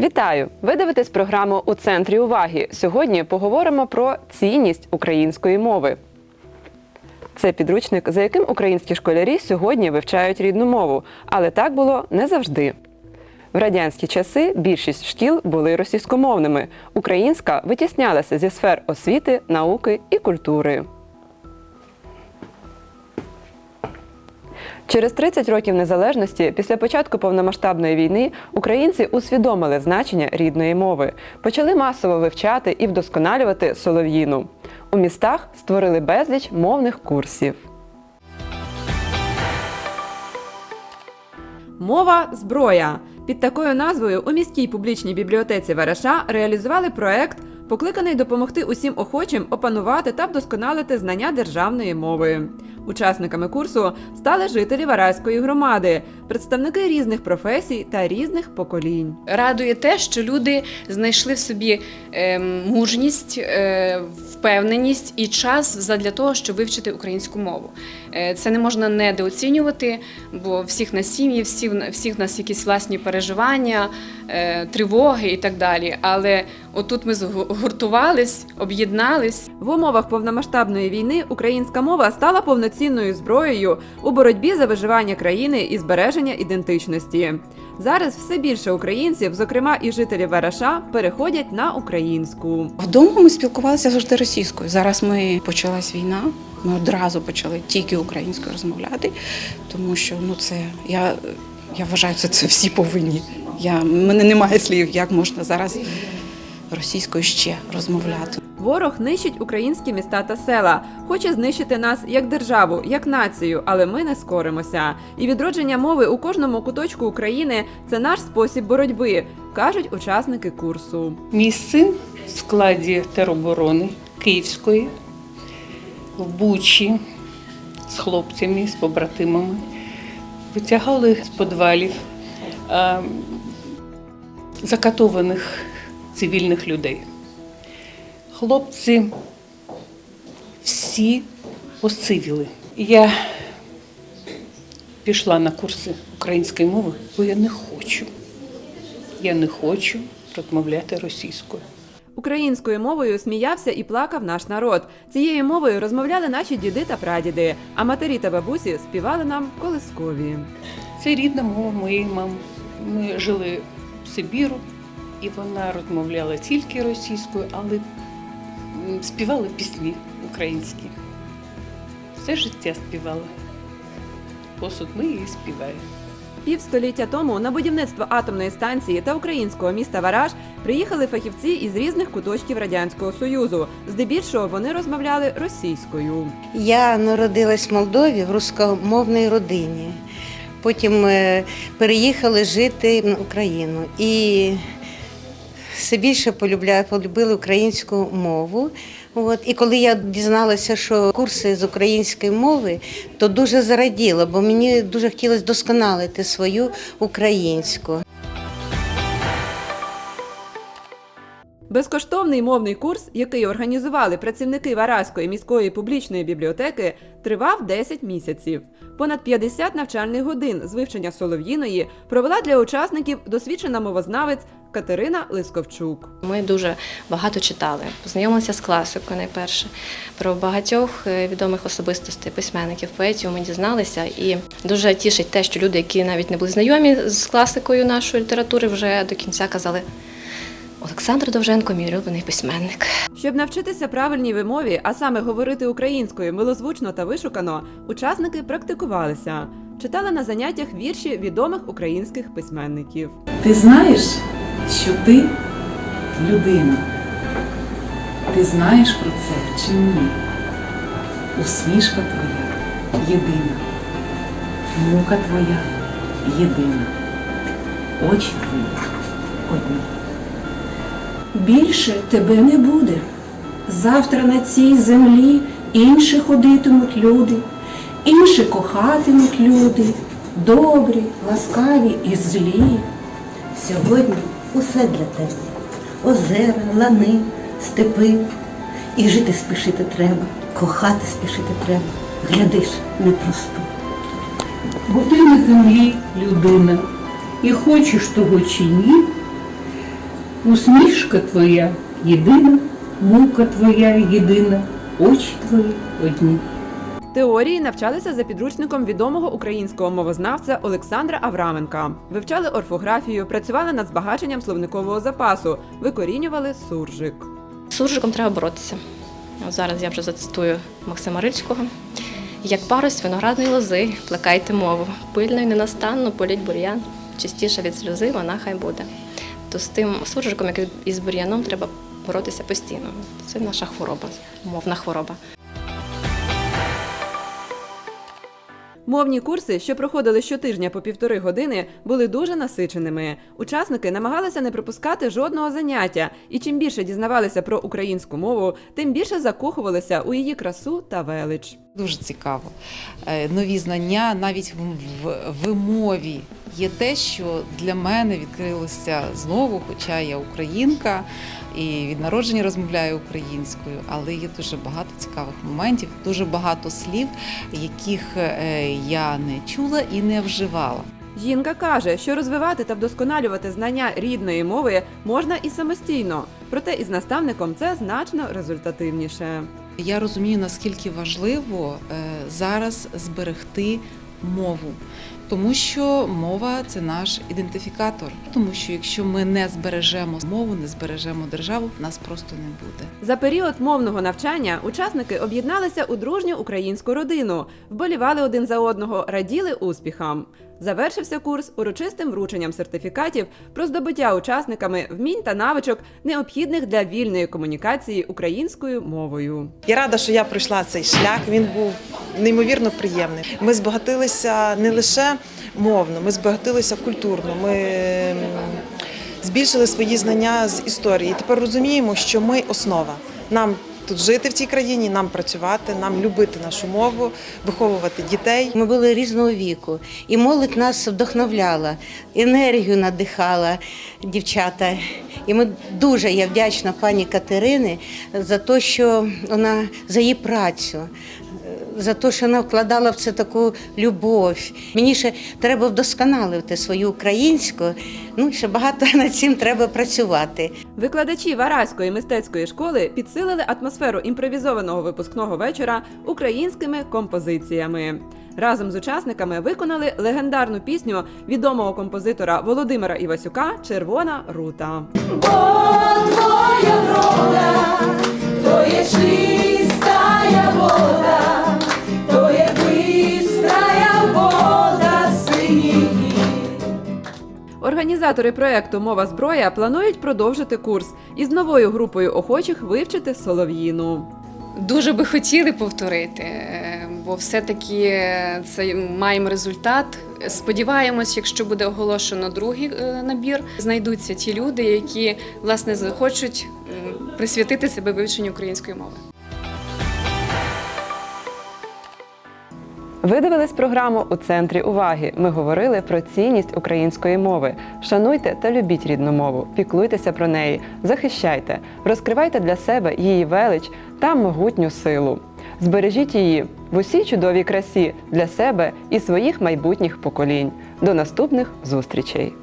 Вітаю! Ви дивитесь програму у центрі уваги. Сьогодні поговоримо про цінність української мови. Це підручник, за яким українські школярі сьогодні вивчають рідну мову, але так було не завжди. В радянські часи більшість шкіл були російськомовними. Українська витіснялася зі сфер освіти, науки і культури. Через 30 років незалежності, після початку повномасштабної війни, українці усвідомили значення рідної мови, почали масово вивчати і вдосконалювати солов'їну. У містах створили безліч мовних курсів. Мова зброя. Під такою назвою у міській публічній бібліотеці Вараша реалізували проект, покликаний допомогти усім охочим опанувати та вдосконалити знання державної мови. Учасниками курсу стали жителі Вараської громади, представники різних професій та різних поколінь. Радує те, що люди знайшли в собі е, мужність, е, впевненість і час задля того, щоб вивчити українську мову. Е, це не можна недооцінювати, бо всіх нас сім'ї, всі, всіх нас якісь власні переживання, е, тривоги і так далі. Але отут ми згуртувались, об'єднались. В умовах повномасштабної війни українська мова стала повноцінною зброєю у боротьбі за виживання країни і збереження ідентичності. Зараз все більше українців, зокрема і жителів Вараша, переходять на українську. Вдома ми спілкувалися завжди російською. Зараз ми почалась війна. Ми одразу почали тільки українською розмовляти, тому що ну це я, я вважаю, це, це всі повинні. Я мене немає слів, як можна зараз російською ще розмовляти. Ворог нищить українські міста та села, хоче знищити нас як державу, як націю, але ми не скоримося. І відродження мови у кожному куточку України це наш спосіб боротьби, кажуть учасники курсу. Мій син в складі тероборони Київської в Бучі з хлопцями, з побратимами. Витягали з підвалів а, закатованих цивільних людей. Хлопці всі посивіли. Я пішла на курси української мови, бо я не хочу. Я не хочу розмовляти російською. Українською мовою сміявся і плакав наш народ. Цією мовою розмовляли наші діди та прадіди, а матері та бабусі співали нам колискові. Це рідна мова моєї мами. Ми жили в Сибіру, і вона розмовляла тільки російською, але співала пісні українські. Все життя співала. Посуд ми її співаємо. Півстоліття тому на будівництво атомної станції та українського міста Вараж приїхали фахівці із різних куточків радянського союзу. Здебільшого вони розмовляли російською. Я народилась в Молдові в рускомовній родині. Потім е, переїхали жити в Україну і все більше полюбляю, полюбили українську мову. От. І коли я дізналася, що курси з української мови, то дуже зараділа, бо мені дуже хотілося досконалити свою українську. Безкоштовний мовний курс, який організували працівники Вараської міської публічної бібліотеки, тривав 10 місяців. Понад 50 навчальних годин з вивчення солов'їної провела для учасників досвідчена мовознавець Катерина Лисковчук. Ми дуже багато читали, познайомилися з класикою найперше. Про багатьох е, відомих особистостей, письменників, поетів ми дізналися. І дуже тішить те, що люди, які навіть не були знайомі з класикою нашої літератури, вже до кінця казали. Олександр Довженко, мій улюблений письменник. Щоб навчитися правильній вимові, а саме говорити українською милозвучно та вишукано, учасники практикувалися, читали на заняттях вірші відомих українських письменників. Ти знаєш, що ти людина. Ти знаєш про це чи ні? Усмішка твоя єдина, мука твоя єдина, очі твої одні. Більше тебе не буде. Завтра на цій землі інші ходитимуть люди, інші кохатимуть люди, добрі, ласкаві і злі. Сьогодні усе для тебе. Озера, лани, степи. І жити спішити треба, кохати спішити треба. Глядиш, непросто. Бо ти на землі людина, і хочеш того чи ні, Усмішка твоя єдина, мука твоя єдина, очі твої одні. Теорії навчалися за підручником відомого українського мовознавця Олександра Авраменка. Вивчали орфографію, працювали над збагаченням словникового запасу, викорінювали суржик. З суржиком треба боротися. Зараз я вже зацитую Максима Рильського. Як парость виноградної лози, плекайте мову, пильно й ненастанно політь бур'ян, чистіша від сльози вона хай буде. То з тим суржиком, як і з бур'яном, треба боротися постійно. Це наша хвороба, мовна хвороба. Мовні курси, що проходили щотижня по півтори години, були дуже насиченими. Учасники намагалися не пропускати жодного заняття, і чим більше дізнавалися про українську мову, тим більше закохувалися у її красу та велич. Дуже цікаво. Е, Нові знання навіть в, вимові є те, що для мене відкрилося знову, хоча я українка і від народження розмовляю українською, але є дуже багато цікавих моментів, дуже багато слів, яких е, я не чула і не вживала. Жінка каже, що розвивати та вдосконалювати знання рідної мови можна і самостійно, проте із наставником це значно результативніше. Я розумію, наскільки важливо е, зараз зберегти мову, тому що мова це наш ідентифікатор. Тому що якщо ми не збережемо мову, не збережемо державу, нас просто не буде. За період мовного навчання учасники об'єдналися у дружню українську родину, вболівали один за одного, раділи успіхам. Завершився курс урочистим врученням сертифікатів про здобуття учасниками вмінь та навичок, необхідних для вільної комунікації українською мовою. Я рада, що я пройшла цей шлях. Він був неймовірно приємний. Ми збагатилися не лише мовно, ми збагатилися культурно. Ми збільшили свої знання з історії. Тепер розуміємо, що ми основа. Нам тут жити в цій країні, нам працювати, нам любити нашу мову, виховувати дітей. Ми були різного віку, і молодь нас вдохновляла, енергію надихала дівчата. І ми дуже я вдячна пані Катерини за те, що вона за її працю. За те, що вона вкладала в це таку любов. Мені ще треба вдосконалити свою українську. Ну ще багато над цим треба працювати. Викладачі Вараської мистецької школи підсилили атмосферу імпровізованого випускного вечора українськими композиціями. Разом з учасниками виконали легендарну пісню відомого композитора Володимира Івасюка Червона рута. Організатори проекту Мова зброя планують продовжити курс із новою групою охочих вивчити солов'їну. Дуже би хотіли повторити, е, бо все-таки це маємо результат. Сподіваємось, якщо буде оголошено другий е, набір, знайдуться ті люди, які власне захочуть присвятити себе вивченню української мови. Ви дивились програму у центрі уваги. Ми говорили про цінність української мови. Шануйте та любіть рідну мову, піклуйтеся про неї, захищайте, розкривайте для себе її велич та могутню силу. Збережіть її в усій чудовій красі для себе і своїх майбутніх поколінь. До наступних зустрічей!